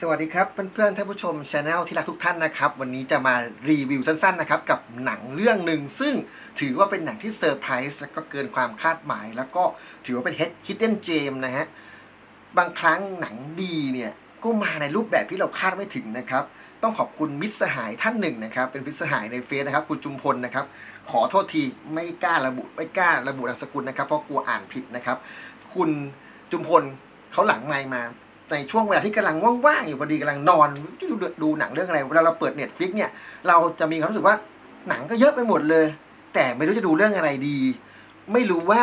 สวัสดีครับเพื่อนๆท่านผู้ชมช anel ที่รักทุกท่านนะครับ วันนี้จะมารีวิวสั้นๆนะครับกับหนังเรื่องหนึ่งซึ่งถือว่าเป็นหนังที่เซอร์ไพรส์และก็เกินความคาดหมาย แล้วก็ถือว่าเป็น hidden gem นเจมนะฮะบางครั้งหนังดีเนี่ยก็มาในรูปแบบที่เราคาดไม่ถึงนะครับ ต้องขอบคุณมิตรสหายท่านหนึ่งนะครับ เป็นมิตรสหายในเฟซนะครับ คุณจุมพลนะครับ ขอโทษทีไม่กล้าระบุไม่กล้าระบุนามสกุลนะครับเพราะกลัวอ่านผิดนะครับ คุณจุมพลเขาหลังไมมา ในช่วงเวลาที่กำลังว่างๆอยู่พอดีกำลังนอนดูดูหนังเรื่องอะไรเวลาเราเปิดเน็ตฟลิกเนี่ยเราจะมีความรู้สึกว่าหนังก็เยอะไปหมดเลย แต่ไม่รู้จะดูเรื่องอะไรดี ไม่รู้ว่า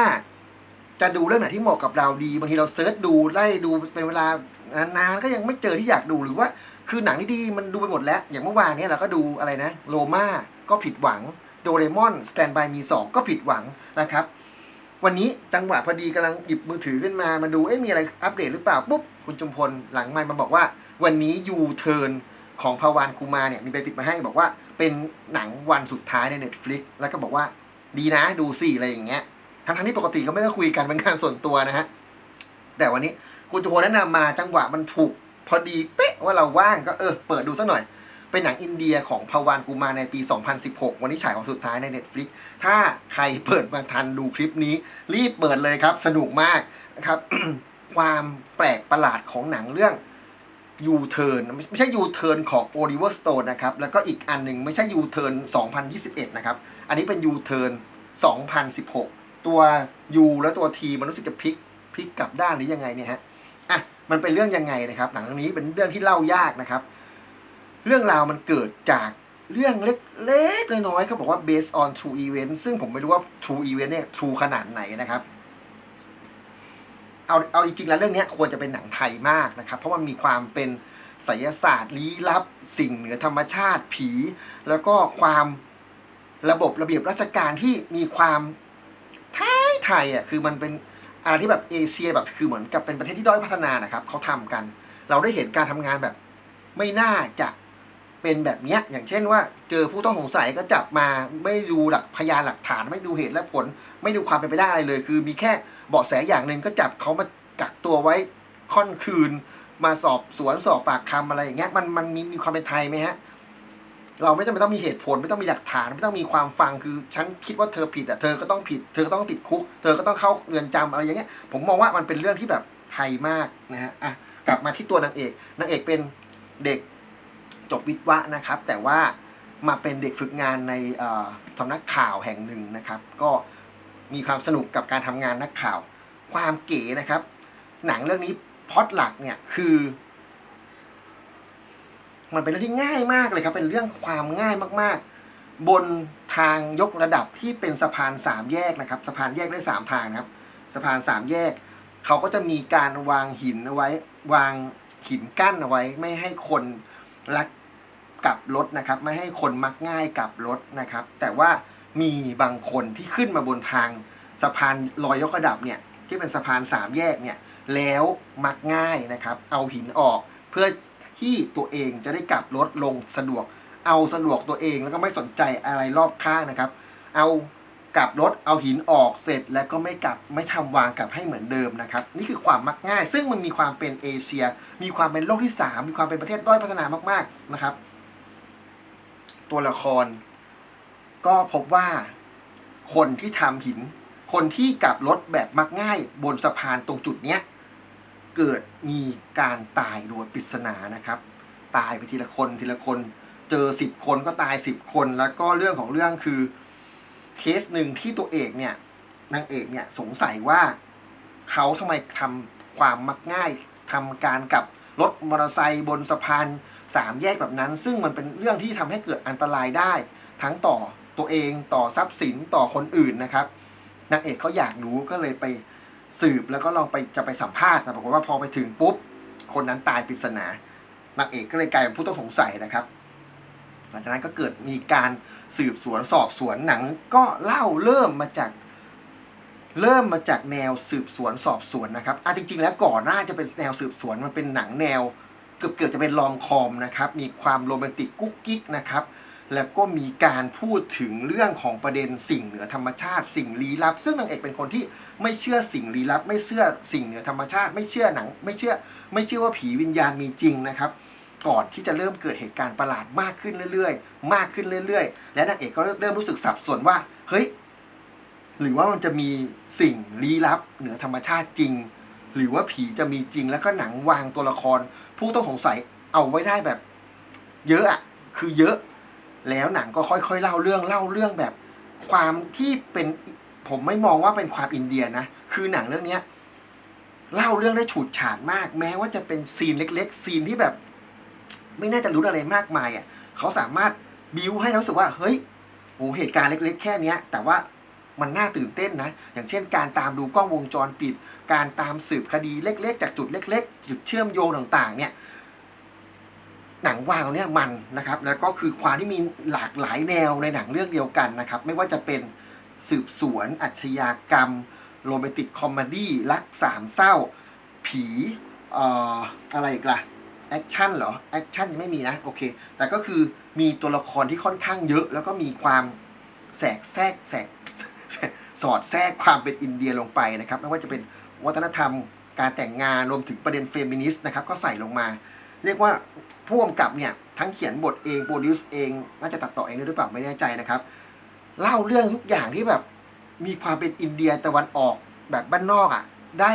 จะดูเรื่องไหนที่เหมาะกับเราดีบางทีเราเซิร์ชดูไล่ดูเป็นเวลานานๆก็ยังไม่เจอที่อยากดูหรือว่า คือหนังที่ดีมันดูไปหมดแล้ว อย่างเมื่อวานเนี้เราก็ดูอะไรนะโลมาก็ผิดหวังโดเรมอนสแตนบายมีสองก็ผิดหวังนะครับ วันนี้จังหวะพอดีกำลังหยิบมือถือขึ้นมามาดูเอ๊ะมีอะไรอัปเดตหรือเปล่าปุ๊บคุณจุมพลหลังไมค์มาบอกว่า วันนี้ยูเทิร์นของพาวานคูมาเนี่ยมีใบปิดมาให้บอกว่าเป็นหนังวันสุดท้ายใน Netflix แล้วก็บอกว่าดีนะดูสิอะไรอย่างเงี้ยทั้งๆที่ปกติก็ไม่ได้คุยกันเป็นการส่วนตัวนะฮะแต่วันนี้คุณจุมพลแนะนำมาจังหวะมันถูก พอดีเป๊ะว่าเราว่างก็เออเปิดดูสักหน่อย เป็นหนังอินเดียของพาวานกูมาในปี 2016 วันนี้ฉายของสุดท้ายใน Netflix ถ้าใครเปิดมาทันดูคลิปนี้ รีบเปิดเลยครับ สนุกมากนะครับ ความแปลกประหลาดของหนังเรื่องยูเทิร์นไม่ใช่ยูเทิร์นของ Oliver Stone นะครับ แล้วก็อีกอันหนึ่งไม่ใช่ยูเทิร์น2021 นะครับ อันนี้เป็นยูเทิร์น2016 ตัว U และตัว T มันรู้สึกจะพลิกพลิกกลับด้านหรือยังไงเนี่ยฮะอะมันเป็นเรื่องยังไงนะครับ หนังเรื่องนี้เป็นเรื่องที่เล่ายากนะครับ เรื่องราวมันเกิดจากเรื่องเล็กๆน้อยๆเขาบอกว่า based on true event ซึ่งผมไม่รู้ว่า true event เนี่ย true ขนาดไหนนะครับ เอาเอาจริงๆแล้วเรื่องนี้ควรจะเป็นหนังไทยมากนะครับ เพราะมันมีความเป็นไสยศาสตร์ลี้ลับ สิ่งเหนือธรรมชาติผี แล้วก็ความระบบระเบียบราชการที่มีความไทยไทยอะคือมันเป็นอะไรที่แบบเอเชียแบบคือเหมือนกับเป็นประเทศที่ด้อยพัฒนานะครับเขาทำกัน เราได้เห็นการทำงานแบบไม่น่าจะ เป็นแบบเนี้ยอย่างเช่นว่า เจอผู้ต้องสงสัยก็จับมาไม่ดูหลักพยานหลักฐาน ไม่ดูเหตุและผล ไม่ดูความเป็นไปได้อะไรเลย คือมีแค่เบาะแสอย่างหนึ่งก็จับเขามากักตัวไว้ค่อนคืน มาสอบสวนสอบปากคำอะไรอย่างเงี้ยมันมันมีมีความเป็นไทยไหมฮะเราไม่จำเป็นต้องมีเหตุผลไม่ต้องมีหลักฐานไม่ต้องมีความฟังคือฉันคิดว่าเธอผิดอะเธอก็ต้องผิด เธอก็ต้องติดคุก เธอก็ต้องเข้าเรือนจำอะไรอย่างเงี้ยผมมองว่ามันเป็นเรื่องที่แบบไทยมากนะฮะอะกลับมาที่ตัวนางเอกนางเอกเป็นเด็ก จบวิทวะนะครับ แต่ว่ามาเป็นเด็กฝึกงานในสำนักข่าวแห่งหนึ่งนะครับ ก็มีความสนุกกับการทำงานนักข่าว ความเก๋นะครับ หนังเรื่องนี้พอดหลักเนี่ยคือ มันเป็นเรื่องที่ง่ายมากเลยครับ เป็นเรื่องความง่ายมากๆ บนทางยกระดับที่เป็นสะพานสามแยกนะครับ สะพานแยกได้สามทางนะครับ สะพานสามแยก เขาก็จะมีการวางหินเอาไว้ วางหินกั้นเอาไว้ ไม่ให้คนลัก กับรถนะครับ ไม่ให้คนมักง่ายกับรถนะครับ แต่ว่ามีบางคนที่ขึ้นมาบนทางสะพานลอยยกระดับเนี่ยที่เป็นสะพานสามแยกเนี่ยแล้วมักง่ายนะครับ เอาหินออกเพื่อที่ตัวเองจะได้กลับรถลงสะดวก เอาสะดวกตัวเองแล้วก็ไม่สนใจอะไรรอบข้างนะครับ เอากลับรถเอาหินออกเสร็จแล้วก็ไม่กลับไม่ทำวางกลับให้เหมือนเดิมนะครับ นี่คือความมักง่าย ซึ่งมันมีความเป็นเอเชีย มีความเป็นโลกที่สามมีความเป็นประเทศด้อยพัฒนามากๆนะครับ ตัวละคร ก็พบว่าคนที่ทำหิน คนที่กลับรถแบบมักง่ายบนสะพานตรงจุดเนี้ยเกิดมีการตายโดยปริศนานะครับ ตายไปทีละคนทีละคน เจอสิบคนก็ตายสิบคน แล้วก็เรื่องของเรื่องคือเคสหนึ่งที่ตัวเอกเนี่ยนางเอกเนี่ยสงสัยว่าเขาทำไมทำความมักง่ายทำการกับ รถมอเตอร์ไซค์บนสะพานสามแยกแบบนั้น ซึ่งมันเป็นเรื่องที่ทำให้เกิดอันตรายได้ ทั้งต่อตัวเองต่อทรัพย์สินต่อคนอื่นนะครับนางเอกเขาอยากรู้ก็เลยไปสืบแล้วก็ลองไปจะไปสัมภาษณ์แต่ปรากฏว่าพอไปถึงปุ๊บ คนนั้นตายปริศนานางเอกก็เลยกลายเป็นผู้ต้องสงสัยนะครับหลังจากนั้นก็เกิดมีการสืบสวนสอบสวนหนังก็เล่าเริ่มมาจาก เริ่มมาจากแนวสืบสวนสอบสวนนะครับอะจริง ๆ แล้วก่อนหน้าจะเป็นแนวสืบสวนมันเป็นหนังแนว เกือบเกือบจะเป็นลอมคอมนะครับ มีความโรแมนติกกุ๊กกิ๊กนะครับ แล้วก็มีการพูดถึงเรื่องของประเด็นสิ่งเหนือธรรมชาติ สิ่งลี้ลับ ซึ่งนางเอกเป็นคนที่ไม่เชื่อสิ่งลี้ลับ ไม่เชื่อสิ่งเหนือธรรมชาติ ไม่เชื่อหนัง ไม่เชื่อ ไม่เชื่อว่าผีวิญญาณมีจริงนะครับก่อนที่จะเริ่มเกิดเหตุการณ์ประหลาดมากขึ้นเรื่อยๆ มากขึ้นเรื่อยๆ และนางเอกก็เริ่มรู้สึกสับสนว่า เฮ้ย หรือว่ามันจะมีสิ่งลี้ลับเหนือธรรมชาติจริง หรือว่าผีจะมีจริง แล้วก็หนังวางตัวละคร ผู้ต้องสงสัยเอาไว้ได้แบบ เยอะอะคือเยอะ แล้วหนังก็ค่อยๆเล่าเรื่องเล่าเรื่องแบบ ความที่เป็นผมไม่มองว่าเป็นความอินเดียนะ คือหนังเรื่องเนี้ยเล่าเรื่องได้ฉูดฉาดมาก แม้ว่าจะเป็นซีนเล็ก ๆ ซีนที่แบบ ไม่น่าจะรู้อะไรมากมายอะเขาสามารถบิวให้เรารู้สึกว่า เฮ้ยโอ้เหตุการณ์เล็ก ๆ แค่เนี้ย แต่ว่า มันน่าตื่นเต้นนะ อย่างเช่นการตามดูกล้องวงจรปิด การตามสืบคดีเล็ก ๆ จากจุดเล็ก ๆ จุดเชื่อมโยงต่างๆ เนี่ยหนังวางตรงเนี้ยมันนะครับ แล้วก็คือความที่มีหลากหลายแนวในหนังเรื่องเดียวกันนะครับ ไม่ว่าจะเป็นสืบสวนอาชญากรรมโรแมนติกคอมเมดี้รักสามเศร้า ผีเอ่ออะไรอีกล่ะแอคชั่นเหรอแอคชั่นไม่มีนะโอเค แต่ก็คือมีตัวละครที่ค่อนข้างเยอะ แล้วก็มีความแสกแทรกแสก สอดแทรกความเป็นอินเดียลงไปนะครับ ไม่ว่าจะเป็นวัฒนธรรมการแต่งงานรวมถึงประเด็นเฟมินิสต์นะครับ ก็ใส่ลงมา เรียกว่าผู้กำกับเนี่ย ทั้งเขียนบทเองโปรดิวซ์เอง น่าจะตัดต่อเองด้วยหรือเปล่าไม่แน่ใจนะครับ เล่าเรื่องทุกอย่างที่แบบมีความเป็นอินเดียตะวันออกแบบบ้านนอกอะ่ะได้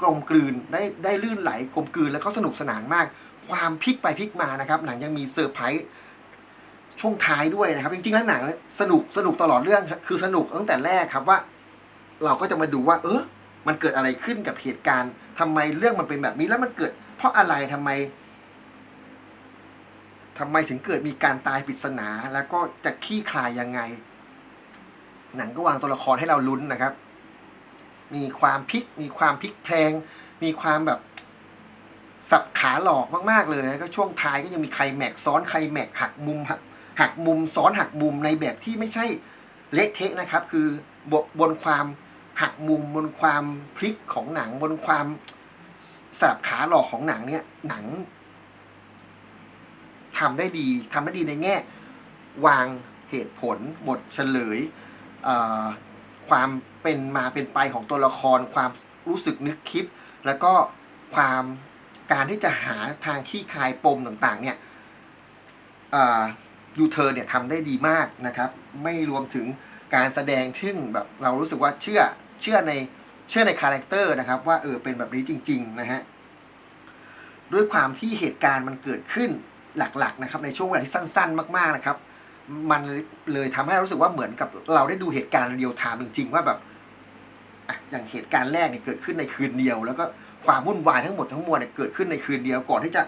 กลมกลืนได้ได้ลื่นไหลกลมกลืนแล้วก็สนุกสนานมาก ความพลิกไปพลิกมานะครับหนังยังมีเซอร์ไพรส์ ช่วงท้ายด้วยนะครับ จริงๆแล้วหนังสนุกสนุกตลอดเรื่องคือสนุกตั้งแต่แรกครับว่า เราก็จะมาดูว่า เออมันเกิดอะไรขึ้นกับเหตุการณ์ทำไมเรื่องมันเป็นแบบนี้แล้วมันเกิด เพราะอะไรทำไมทำไมถึงเกิดมีการตายปริศนาแล้วก็จะคลี่คลายยังไง หนังก็วางตัวละครให้เราลุ้นนะครับ มีความพลิก มีความพลิกแพลงมีความแบบสับขาหลอกมาก ๆ เลยแล้วก็ช่วงท้ายก็ยังมีใครแม็กซ้อนใครแม็กหักมุมหัก หักมุมซ้อนหักมุมในแบบที่ไม่ใช่เละเทะนะครับ คือบนบนความหักมุมบนความพลิกของหนังบนความสับขาหลอกของหนังเนี่ย หนังทำได้ดีทำได้ดีในแง่ วางเหตุผลบทเฉลยความเป็นมาเป็นไปของตัวละคร ความรู้สึกนึกคิด แล้วก็ความการที่จะหาทางขี้คายปมต่าง ๆ เนี่ย ยูเทอร์เนี่ยทำได้ดีมากนะครับ ไม่รวมถึงการแสดงซึ่งแบบเรารู้สึกว่าเชื่อเชื่อในเชื่อในคาแรคเตอร์นะครับ ว่าเออเป็นแบบนี้จริง ๆ นะฮะด้วยความที่เหตุการณ์มันเกิดขึ้นหลักๆนะครับในช่วงเวลาที่สั้น ๆ มาก ๆนะครับ มันเลยทำให้รู้สึกว่าเหมือนกับเราได้ดูเหตุการณ์เรียลไทม์จริง ๆ ว่าแบบอย่างเหตุการณ์แรกเนี่ยเกิดขึ้นในคืนเดียว แล้วก็ความวุ่นวายทั้งหมดทั้งมวลเนี่ยเกิดขึ้นในคืนเดียวก่อนที่จะ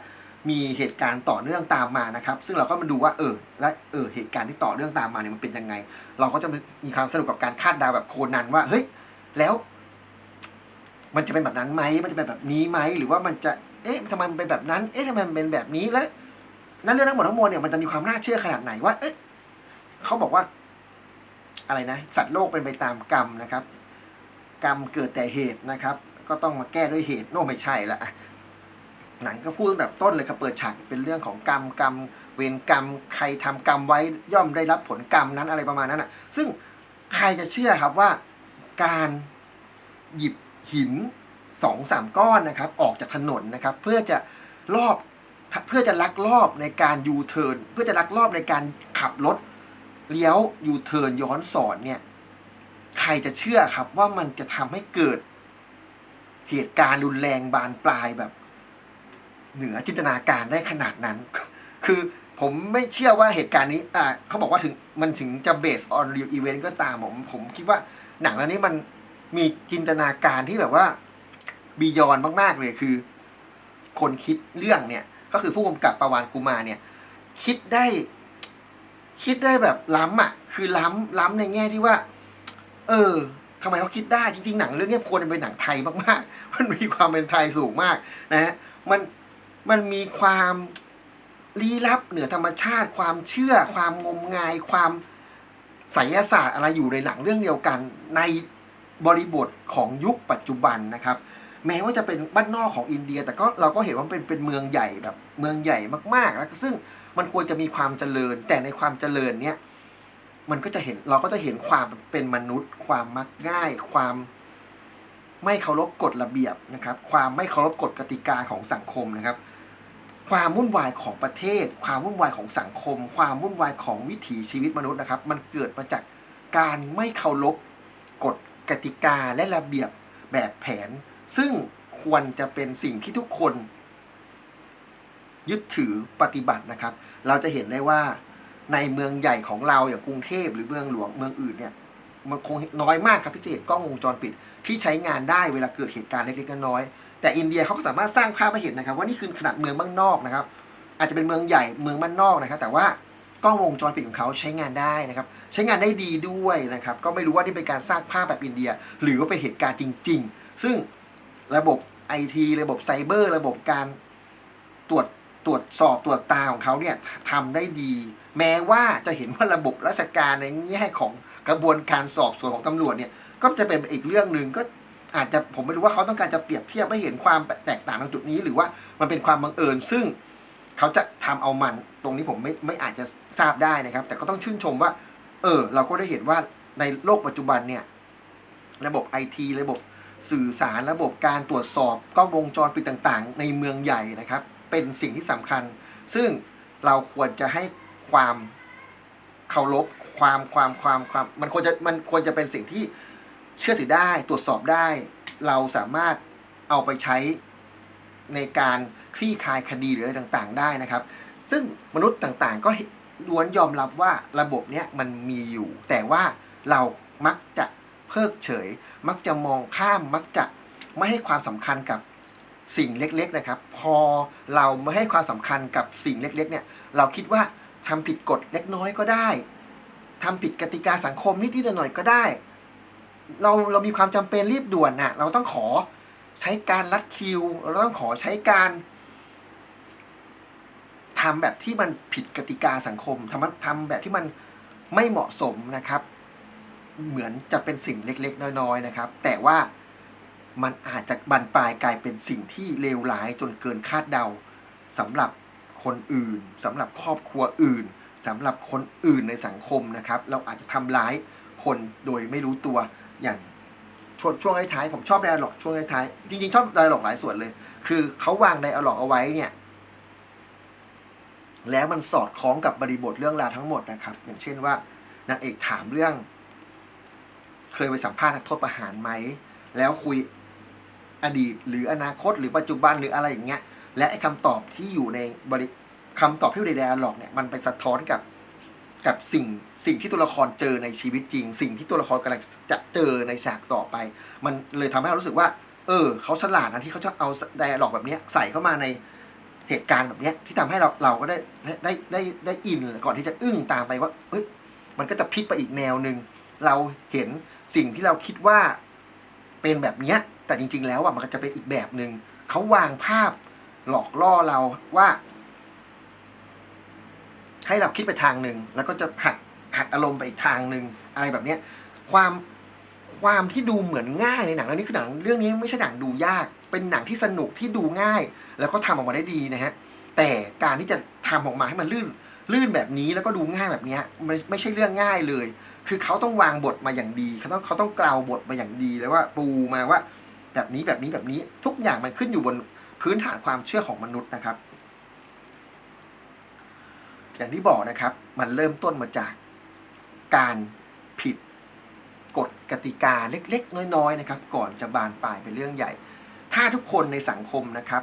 มีเหตุการณ์ต่อเนื่องตามมานะครับ ซึ่งเราก็มาดูว่าเออและเออเหตุการณ์ที่ต่อเนื่องตามมาเนี่ยมันเป็นยังไง เราก็จะมีความสนุกกับการคาดเดาแบบโคนันว่าเฮ้ยแล้ว มันจะเป็นแบบนั้นไหมมันจะเป็นแบบนี้ไหมหรือว่ามันจะเอ๊ะทำไมมันเป็นแบบนั้น เอ๊ะทำไมมันเป็นแบบนี้แล้วนั้นเรื่องทั้งหมดทั้งมวลเนี่ยมันจะมีความน่าเชื่อขนาดไหนว่า เอ๊ะเขาบอกว่า อะไรนะ สัตว์โลกเป็นไปตามกรรมนะครับ กรรมเกิดแต่เหตุนะครับ ก็ต้องมาแก้ด้วยเหตุโน่ไม่ใช่ละ หนังก็พูดตั้งแต่ต้นเลยครับเปิดฉากเป็นเรื่องของกรรมกรรม เวรกรรม ใครทำกรรมไว้ย่อมได้รับผลกรรมนั้นอะไรประมาณนั้นอะ ซึ่งใครจะเชื่อครับว่าการหยิบหินสองสามก้อนนะครับ ออกจากถนนนะครับ เพื่อจะรอบเพื่อจะลักลอบในการยูเทิร์นเพื่อจะลักลอบในการขับรถเลี้ยวยูเทิร์นย้อนสอนเนี่ย ใครจะเชื่อครับว่ามันจะทำให้เกิดเหตุการณ์รุนแรงบานปลายแบบ เหนือจินตนาการได้ขนาดนั้น คือผมไม่เชื่อว่าเหตุการณ์นี้อ่าเขาบอกว่าถึงมันถึงจะ based on real event ก็ตามผม ผมคิดว่าหนังเรื่องนี้มันมีจินตนาการที่แบบว่าบียอนมากๆเลยคือ คนคิดเรื่องเนี่ย ก็คือผู้กำกับประวานคูมาเนี่ย คิดได้ คิดได้แบบล้ำอะ คือล้ำล้ำในแง่ที่ว่า เออทำไมเขาคิดได้จริงๆหนังเรื่องนี้ควรเป็นหนังไทยมากๆ มันมีความเป็นไทยสูงมาก นะฮะมัน มันมีความลี้ลับเหนือธรรมชาติ ความเชื่อ ความงมงาย ความไสยศาสตร์อะไรอยู่ในหนังเรื่องเดียวกัน ในบริบทของยุคปัจจุบันนะครับ แม้ว่าจะเป็นบ้านนอกของอินเดีย แต่ก็เราก็เห็นว่าเป็นเป็นเมืองใหญ่แบบเมืองใหญ่มากๆแล้วซึ่งมันควรจะมีความเจริญ แต่ในความเจริญเนี้ยมันก็จะเห็นเราก็จะเห็นความเป็นมนุษย์ ความมักง่าย ความไม่เคารพกฎระเบียบนะครับ ความไม่เคารพกฎกติกาของสังคมนะครับ ความวุ่นวายของประเทศ ความวุ่นวายของสังคม ความวุ่นวายของวิถีชีวิตมนุษย์นะครับ มันเกิดมาจากการไม่เคารพกฎกติกาและระเบียบแบบแผน ซึ่งควรจะเป็นสิ่งที่ทุกคน ยึดถือปฏิบัตินะครับ เราจะเห็นได้ว่าในเมืองใหญ่ของเราอย่างกรุงเทพหรือเมืองหลวงเมืองอื่นเนี่ยมันคงน้อยมากครับที่จะเห็นกล้องวงจรปิดที่ใช้งานได้เวลาเกิดเหตุการณ์เล็กๆน้อยๆ แต่อินเดียเขาก็สามารถสร้างภาพให้เห็นนะครับ ว่านี่คือขนาดเมืองบ้านนอกนะครับ อาจจะเป็นเมืองใหญ่เมืองบ้านนอกนะครับ แต่ว่ากล้องวงจรปิดของเขาใช้งานได้นะครับ ใช้งานได้ดีด้วยนะครับ ก็ไม่รู้ว่านี่เป็นการสร้างภาพแบบอินเดีย หรือว่าเป็นเหตุการณ์จริง ๆ ซึ่งระบบไอทีระบบไซเบอร์ ระบบการตรวจตรวจสอบตรวจตาของเขาเนี่ยทำได้ดี แม้ว่าจะเห็นว่าระบบราชการในแง่ของกระบวนการสอบสวนของตำรวจเนี่ยก็จะเป็นอีกเรื่องหนึ่งก็ อาจจะผมไม่รู้ว่าเขาต้องการจะเปรียบเทียบให้เห็นความแตกต่างตรงจุดนี้ หรือว่ามันเป็นความบังเอิญ ซึ่งเขาจะทำเอามันตรงนี้ผมไม่ไม่อาจจะทราบได้นะครับ แต่ก็ต้องชื่นชมว่า เออ เราก็ได้เห็นว่าในโลกปัจจุบันเนี่ย ระบบไอทีระบบสื่อสารระบบการตรวจสอบกล้องวงจรปิดต่างๆ ในเมืองใหญ่นะครับ เป็นสิ่งที่สำคัญ ซึ่งเราควรจะให้ความเคารพความความความความมันควรจะมันควรจะเป็นสิ่งที่ เชื่อถือได้ตรวจสอบได้ เราสามารถเอาไปใช้ในการคลี่คลายคดีหรืออะไรต่างๆ ได้นะครับ ซึ่งมนุษย์ต่างๆ ก็ล้วนยอมรับว่าระบบเนี้ยมันมีอยู่ แต่ว่าเรามักจะเพิกเฉย มักจะมองข้ามมักจะไม่ให้ความสำคัญกับสิ่งเล็กๆนะครับ พอเราไม่ให้ความสำคัญกับสิ่งเล็กๆเนี่ยเราคิดว่าทำผิดกฎเล็กน้อยก็ได้ทำผิดกติกาสังคมนิดๆหน่อยๆก็ได้ เราเรามีความจำเป็นรีบด่วนน่ะ เราต้องขอใช้การลัดคิว เราต้องขอใช้การทำแบบที่มันผิดกติกาสังคมทำทำแบบที่มันไม่เหมาะสมนะครับ เหมือนจะเป็นสิ่งเล็กๆ น้อยๆนะครับ แต่ว่ามันอาจจะบรรปลายกลายเป็นสิ่งที่เลวร้ายจนเกินคาดเดาสำหรับคนอื่นสำหรับครอบครัวอื่นสำหรับคนอื่นในสังคมนะครับ เราอาจจะทำร้ายคนโดยไม่รู้ตัว อย่างช่วงช่วงท้ายๆผมชอบไดอะล็อกช่วงท้ายๆจริงๆ ชอบไดอะล็อกหลายส่วนเลย คือเขาวางไดอะล็อกเอาไว้เนี่ย แล้วมันสอดคล้องกับบริบทเรื่องราวทั้งหมดนะครับ อย่างเช่นว่านางเอกถามเรื่อง เคยไปสัมภาษณ์นักโทษประหารไหม แล้วคุยอดีตหรืออนาคตหรือปัจจุบันหรืออะไรอย่างเงี้ย และไอ้คำตอบที่อยู่ในบริคำตอบที่อยู่ในไดอะล็อกเนี่ยมันไปสะท้อนกับ กับสิ่งสิ่งที่ตัวละครเจอในชีวิตจริง สิ่งที่ตัวละครกำลังจะเจอในฉากต่อไป มันเลยทำให้เรารู้สึกว่า เออเขาฉลาดนะที่เขาจะเอาไดอะล็อกแบบนี้ใส่เข้ามาในเหตุการณ์แบบนี้ที่ทำให้เราเราก็ได้ได้ได้ได้อินก่อนที่จะอึ้งตามไปว่าเอ้ยมันก็จะพลิกไปอีกแนวหนึ่งเราเห็นสิ่งที่เราคิดว่าเป็นแบบเนี้ยแต่จริง ๆ แล้วอะมันก็จะเป็นอีกแบบหนึ่งเขาวางภาพหลอกล่อเราว่า ให้เราคิดไปทางหนึ่งแล้วก็จะหักหักอารมณ์ไปอีกทางหนึ่งอะไรแบบเนี้ยความความที่ดูเหมือนง่ายในหนังเรื่องนี้คือหนังเรื่องนี้ไม่ใช่หนังดูยาก เป็นหนังที่สนุกที่ดูง่าย แล้วก็ทำออกมาได้ดีนะฮะแต่การที่จะทำออกมาให้มันลื่นลื่นแบบนี้แล้วก็ดูง่ายแบบนี้มันไม่ใช่เรื่องง่ายเลย คือเขาต้องวางบทมาอย่างดีเขาต้องเขาต้องกล่าวบทมาอย่างดีแล้วว่าปูมาว่า แบบนี้แบบนี้แบบนี้ทุกอย่างมันขึ้นอยู่บนพื้นฐานความเชื่อของมนุษย์นะครับ อย่างที่บอกนะครับ มันเริ่มต้นมาจากการผิดกฎกติกาเล็กๆ น้อยๆนะครับ ก่อนจะบานปลายเป็นเรื่องใหญ่ ถ้าทุกคนในสังคมนะครับ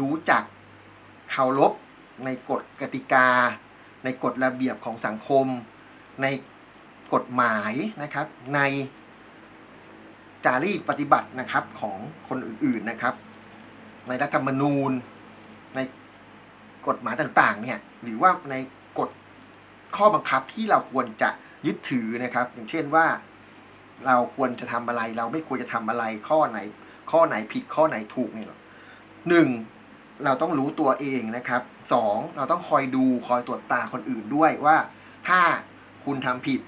รู้จักเคารพในกฎกติกา ในกฎระเบียบของสังคม ในกฎหมายนะครับ ในจารีตปฏิบัตินะครับของคนอื่นๆนะครับ ในรัฐธรรมนูญ ใน กฎหมายต่างๆเนี่ยหรือว่าในกฎข้อบังคับที่เราควรจะยึดถือนะครับ อย่างเช่นว่า เราควรจะทำอะไร เราไม่ควรจะทำอะไรข้อไหน ข้อไหนผิดข้อไหนถูกเนี่ยหนึ่งเราต้องรู้ตัวเองนะครับสองเราต้องคอยดูคอยตรวจตาคนอื่นด้วยว่า ถ้าคุณทำผิด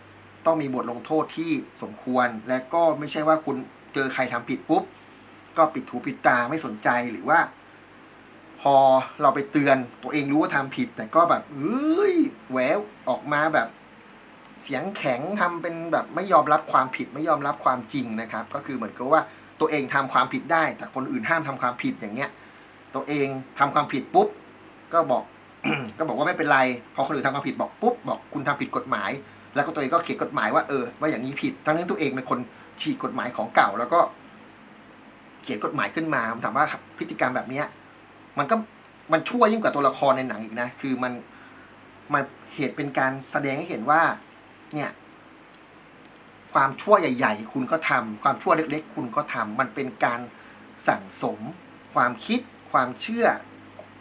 ต้องมีบทลงโทษที่สมควร และก็ไม่ใช่ว่าคุณเจอใครทำผิดปุ๊บ ก็ปิดหูปิดตาไม่สนใจหรือว่า พอเราไปเตือนตัวเองรู้ว่าทำผิด แต่ก็แบบเอ้ยแหววออกมาแบบ เสียงแข็งทำเป็นแบบไม่ยอมรับความผิดไม่ยอมรับความจริงนะครับ ก็คือเหมือนกับว่าตัวเองทำความผิดได้ แต่คนอื่นห้ามทำความผิดอย่างเงี้ย ตัวเองทำความผิดปุ๊บ ก็บอก ก็บอกว่าไม่เป็นไร พอคนอื่นทำความผิดบอกปุ๊บบอกคุณทำผิดกฎหมาย แล้วก็ตัวเองก็เขียนกฎหมายว่าเออว่าอย่างนี้ผิด ทั้งนั้นตัวเองเป็นคนฉีกกฎหมายของเก่า แล้วก็ เขียนกฎหมายขึ้นมาผมถามว่าพฤติกรรมแบบเนี้ย มันก็มันชั่วยิ่งกว่าตัวละครในหนังอีกนะ คือมันมันเหตุเป็นการแสดงให้เห็นว่า เนี่ย ความชั่วใหญ่ ๆ คุณก็ทำความชั่วเล็ก ๆ คุณก็ทำมันเป็นการสั่งสม ความคิด ความเชื่อ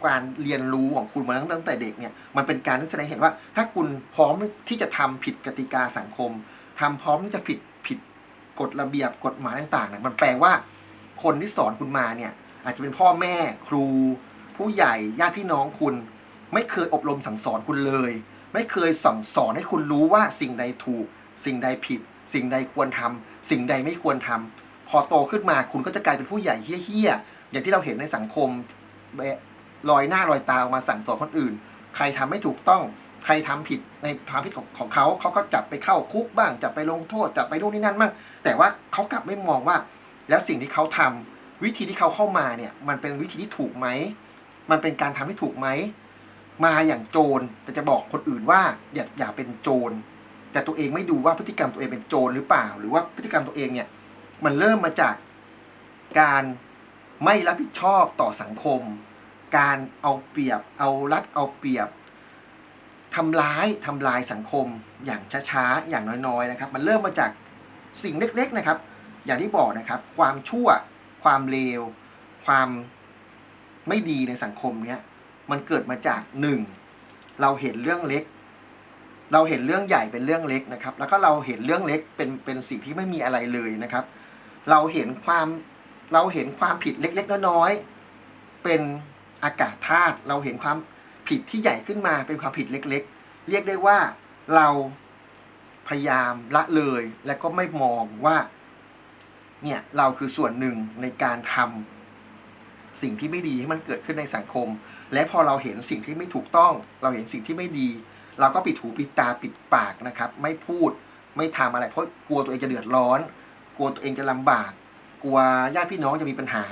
การเรียนรู้ของคุณมาตั้งแต่เด็กเนี่ย มันเป็นการแสดงให้เห็นว่า ถ้าคุณพร้อมที่จะทำผิดกติกาสังคมทำพร้อมที่จะผิดผิดกฎระเบียบกฎหมายต่างๆเนี่ยมันแปลว่าคนที่สอนคุณมาเนี่ย อาจจะเป็นพ่อแม่ครู ผู้ใหญ่ญาติพี่น้องคุณ ไม่เคยอบรมสั่งสอนคุณเลย ไม่เคยสั่งสอนให้คุณรู้ว่าสิ่งใดถูก สิ่งใดผิด สิ่งใดควรทำสิ่งใดไม่ควรทำพอโตขึ้นมาคุณก็จะกลายเป็นผู้ใหญ่เฮี้ยๆอย่างที่เราเห็นในสังคมลอยหน้าลอยตาออกมาสั่งสอนคนอื่น ใครทำไม่ถูกต้องใครทำผิดในความผิดของของเขาเขาก็จับไปเข้าคุกบ้าง จับไปลงโทษ จับไปนู่นนี่นั่นบ้างแต่ว่าเขากลับไม่มองว่า แล้วสิ่งที่เขาทำ วิธีที่เขาเข้ามาเนี่ย มันเป็นวิธีที่ถูกไหม มันเป็นการทำให้ถูกไหม มาอย่างโจรแต่จะบอกคนอื่นว่าอย่าอย่าเป็นโจร แต่ตัวเองไม่ดูว่าพฤติกรรมตัวเองเป็นโจรหรือเปล่า หรือว่าพฤติกรรมตัวเองเนี่ย มันเริ่มมาจากการไม่รับผิดชอบต่อสังคม การเอาเปรียบ เอารัดเอาเปรียบทำร้ายทำลายสังคมอย่างช้าๆ อย่างน้อยๆ นะครับ มันเริ่มมาจากสิ่งเล็กๆ นะครับ อย่างที่บอกนะครับ ความชั่ว ความเลว ความไม่ดีในสังคมเนี้ยมันเกิดมาจากหนึ่งเราเห็นเรื่องเล็ก เราเห็นเรื่องใหญ่เป็นเรื่องเล็กนะครับ แล้วก็เราเห็นเรื่องเล็กเป็นเป็นสิ่งที่ไม่มีอะไรเลยนะครับ เราเห็นความเราเห็นความผิดเล็กๆน้อยๆเป็นอากาศธาตุเราเห็นความผิดที่ใหญ่ขึ้นมาเป็นความผิดเล็ก ๆ เรียกได้ว่าเราพยายามละเลยและก็ไม่มองว่า เนี่ยเราคือส่วนหนึ่งในการทำสิ่งที่ไม่ดีให้มันเกิดขึ้นในสังคม และพอเราเห็นสิ่งที่ไม่ถูกต้อง เราเห็นสิ่งที่ไม่ดี เราก็ปิดหูปิดตาปิดปากนะครับ ไม่พูดไม่ทำอะไร เพราะกลัวตัวเองจะเดือดร้อน กลัวตัวเองจะลำบาก กลัวญาติพี่น้องจะมีปัญหา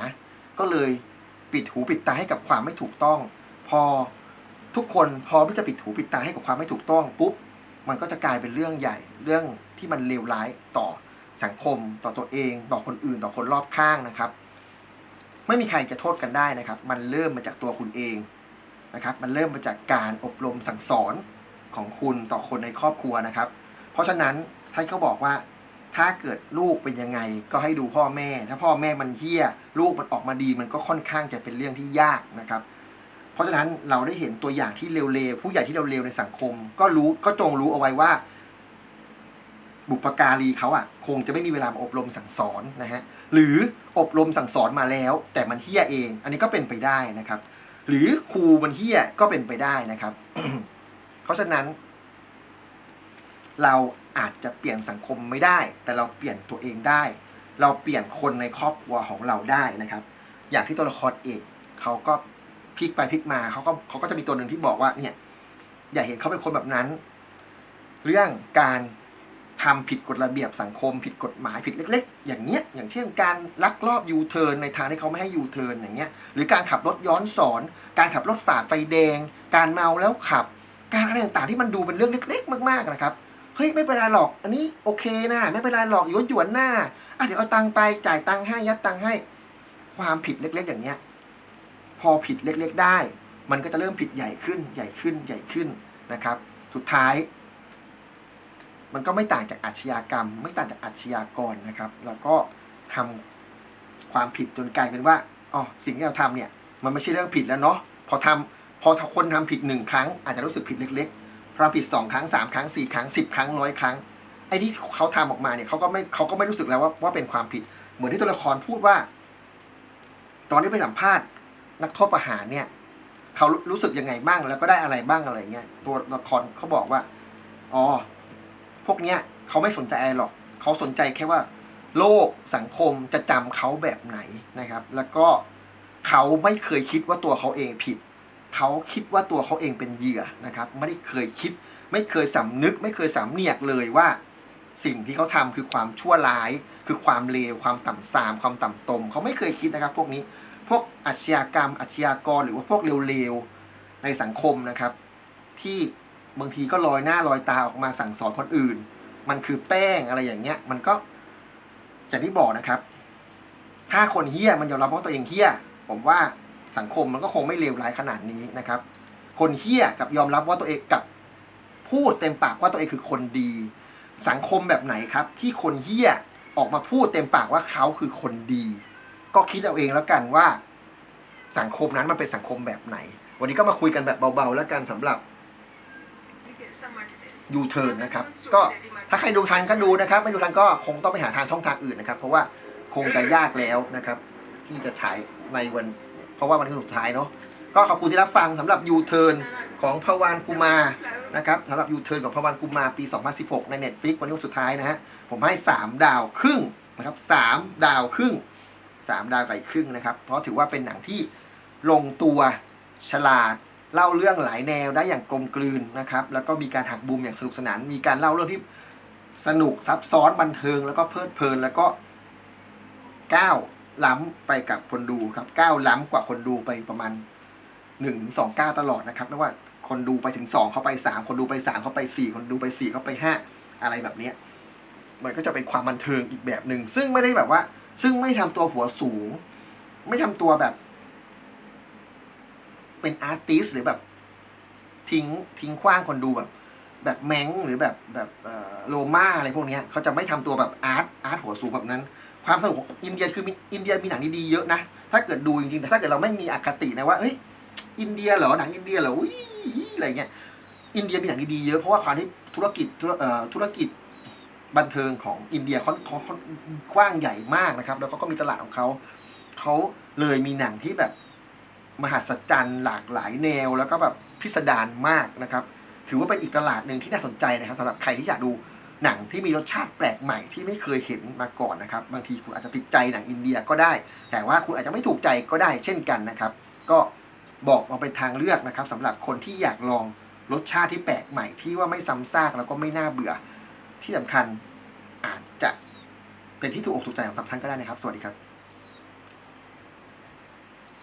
ก็เลยปิดหูปิดตาให้กับความไม่ถูกต้อง พอทุกคนพร้อมที่จะปิดหูปิดตาให้กับความไม่ถูกต้องปุ๊บมันก็จะกลายเป็นเรื่องใหญ่เรื่องที่มันเลวร้ายต่อ สังคมต่อตัวเอง ต่อคนอื่น ต่อคนรอบข้างนะครับ ไม่มีใครจะโทษกันได้นะครับ มันเริ่มมาจากตัวคุณเองนะครับ มันเริ่มมาจากการอบรมสั่งสอนของคุณต่อคนในครอบครัวนะครับ เพราะฉะนั้นท่านเขาบอกว่า ถ้าเกิดลูกเป็นยังไงก็ให้ดูพ่อแม่ ถ้าพ่อแม่มันเฮี้ย ลูกมันออกมาดี มันก็ค่อนข้างจะเป็นเรื่องที่ยากนะครับ เพราะฉะนั้นเราได้เห็นตัวอย่างที่เร็วๆผู้ใหญ่ที่เร็วๆในสังคม ก็รู้ก็จงรู้เอาไว้ว่า บุปการีเขาอะ คงจะไม่มีเวลามาอบรมสั่งสอนนะฮะหรืออบรมสั่งสอนมาแล้ว แต่มันเฮี้ยเอง อันนี้ก็เป็นไปได้นะครับ หรือครูมันเฮี้ยก็เป็นไปได้นะครับ เพราะฉะนั้น เราอาจจะเปลี่ยนสังคมไม่ได้ แต่เราเปลี่ยนตัวเองได้ เราเปลี่ยนคนในครอบครัวของเราได้นะครับ อย่างที่ตัวละครเอกเขาก็พลิกไปพลิกมาเขาก็เขาก็จะมีตัวหนึ่งที่บอกว่า เนี่ย อย่าเห็นเขาเป็นคนแบบนั้น เรื่องการ ทำผิดกฎระเบียบสังคม ผิดกฎหมายผิดเล็ก ๆ อย่างเนี้ยอย่างเช่นการลักลอบยูเทิร์นในทางที่เขาไม่ให้ยูเทิร์นอย่างเงี้ยหรือการขับรถย้อนสอน การขับรถฝ่าไฟแดง การเมาแล้วขับ การอะไรต่างๆที่มันดูเป็นเรื่องเล็ก ๆ มากๆนะครับเฮ้ยไม่เป็นไรหรอก อันนี้โอเคนะไม่เป็นไรหรอกหยวนหยวนหน้าอะเดี๋ยวเอาตังค์ไปจ่ายตังค์ให้ยัดตังค์ให้ ความผิดเล็ก ๆ อย่างเนี้ยพอผิดเล็ก ๆ ได้ มันก็จะเริ่มผิดใหญ่ขึ้นใหญ่ขึ้นใหญ่ขึ้นนะครับ สุดท้าย มันก็ไม่ต่างจากอาชญากรรม ไม่ต่างจากอาชญากรนะครับ แล้วก็ทำความผิดจนกลายเป็นว่าอ๋อสิ่งที่เราทำเนี่ยมันไม่ใช่เรื่องผิดแล้วเนาะพอทำพอคนทำผิดหนึ่งครั้ง อาจจะรู้สึกผิดเล็กๆพอผิดสองครั้งสามครั้งสี่ครั้งสิบครั้งร้อยครั้งไอ้ที่เขาทำออกมาเนี่ยเขาก็ไม่เขาก็ไม่รู้สึกแล้วว่าว่าเป็นความผิด เหมือนที่ตัวละครพูดว่า ตอนที่ไปสัมภาษณ์ นักโทษประหารเนี่ยเขารู้สึกยังไงบ้างแล้วก็ได้อะไรบ้างอะไรเงี้ยตัวละครเขาบอกว่าอ๋อ พวกเนี้ยเขาไม่สนใจอะไรหรอกเขาสนใจแค่ว่า โลกสังคมจะจำเขาแบบไหนนะครับ แล้วก็เขาไม่เคยคิดว่าตัวเขาเองผิด เขาคิดว่าตัวเขาเองเป็นเหยื่อนะครับ ไม่ได้เคยคิด ไม่เคยสำนึก ไม่เคยสำเนียกเลยว่า สิ่งที่เขาทำคือความชั่วร้าย คือความเลว ความต่ำทราม ความต่ำตม เขาไม่เคยคิดนะครับ พวกนี้ พวกอาชญากรรมอาชญากรหรือว่าพวกเลวๆในสังคมนะครับ ที่ บางทีก็ลอยหน้าลอยตาออกมาสั่งสอนคนอื่น มันคือแป้งอะไรอย่างเงี้ย มันก็อย่างที่บอกนะครับ ถ้าคนเฮี้ยมันยอมรับว่าตัวเองเฮี้ย ผมว่าสังคมมันก็คงไม่เลวร้ายขนาดนี้นะครับ คนเฮี้ยกับยอมรับว่าตัวเองกับพูดเต็มปากว่าตัวเองคือคนดี สังคมแบบไหนครับ ที่คนเฮี้ยออกมาพูดเต็มปากว่าเขาคือคนดี ก็คิดเอาเองแล้วกันว่า สังคมนั้นมันเป็นสังคมแบบไหน วันนี้ก็มาคุยกันแบบเบาๆแล้วกันสำหรับ ยูเทิร์นนะครับ ก็ถ้าใครดูทันก็ดูนะครับ ไม่ดูทันก็คงต้องไปหาทางช่องทางอื่นนะครับ เพราะว่าคงจะยากแล้วนะครับ ที่จะฉายในวัน เพราะว่าวันนี้สุดท้ายเนาะก็ขอบคุณที่รับฟังสำหรับยูเทิร์นของพวานกุมานะครับสำหรับยูเทิร์นของพระวันกุมาปี 2016 ใน Netflix วันนี้วันสุดท้ายนะฮะผมให้ 3 ดาวครึ่งนะครับ3ดาวครึ่ง 3 ดาวไก่ครึ่งนะครับ เพราะถือว่าเป็นหนังที่ลงตัวฉลาด เล่าเรื่องหลายแนวได้อย่างกลมกลืนนะครับ แล้วก็มีการหักมุมอย่างสนุกสนาน มีการเล่าเรื่องที่สนุกซับซ้อนบันเทิง แล้วก็เพลิดเพลินแล้วก็ก้าวล้ำไปกับคนดูครับก้าวล้ำกว่าคนดูไปประมาณ1นงสองก้าวตลอดนะครับไม่ว่าคนดูไปถึงสองเข้าไปสามคนดูไปสามเข้าไปสี่คนดูไปสี่เข้าไปห้าอะไรแบบเนี้ยมันก็จะเป็นความบันเทิงอีกแบบหนึ่งซึ่งไม่ได้แบบว่า ซึ่งไม่ทำตัวหัวสูง ไม่ทำตัวแบบ เป็นอาร์ติสหรือแบบทิ้งทิ้งขว้างคนดูแบบ แบบแมงหรือแบบแบบโลมาอะไรพวกนี้เขาจะไม่ทำตัวแบบอาร์ตอาร์ตหัวสูงแบบนั้น ความสนุกของอินเดียคืออินเดียมีหนังดีๆเยอะนะ ถ้าเกิดดูจริงๆแต่ถ้าเกิดเราไม่มีอคตินะว่าเฮ้ยอินเดียเหรอหนังอินเดียเหรออุ้ยอะไรเงี้ยอินเดียมีหนังดีๆเยอะเพราะว่าความที่ธุรกิจธุรเอ่อธุรกิจบันเทิงของอินเดียค่อนค่อนค่อนกว้างใหญ่มากนะครับ แล้วก็มีตลาดของเขาเขาเลยมีหนังที่แบบ มหัศจรรย์หลากหลายแนว แล้วก็แบบพิสดารมากนะครับ ถือว่าเป็นอีกตลาดหนึ่งที่น่าสนใจนะครับสำหรับใครที่อยากดูหนังที่มีรสชาติแปลกใหม่ที่ไม่เคยเห็นมาก่อนนะครับ บางทีคุณอาจจะติดใจหนังอินเดียก็ได้ แต่ว่าคุณอาจจะไม่ถูกใจก็ได้เช่นกันนะครับ ก็บอกมาเป็นทางเลือกนะครับสำหรับคนที่อยากลองรสชาติที่แปลกใหม่ที่ว่าไม่ซ้ำซากแล้วก็ไม่น่าเบื่อ ที่สำคัญอาจจะเป็นที่ถูกอกถูกใจของท่านก็ได้นะครับ สวัสดีครับ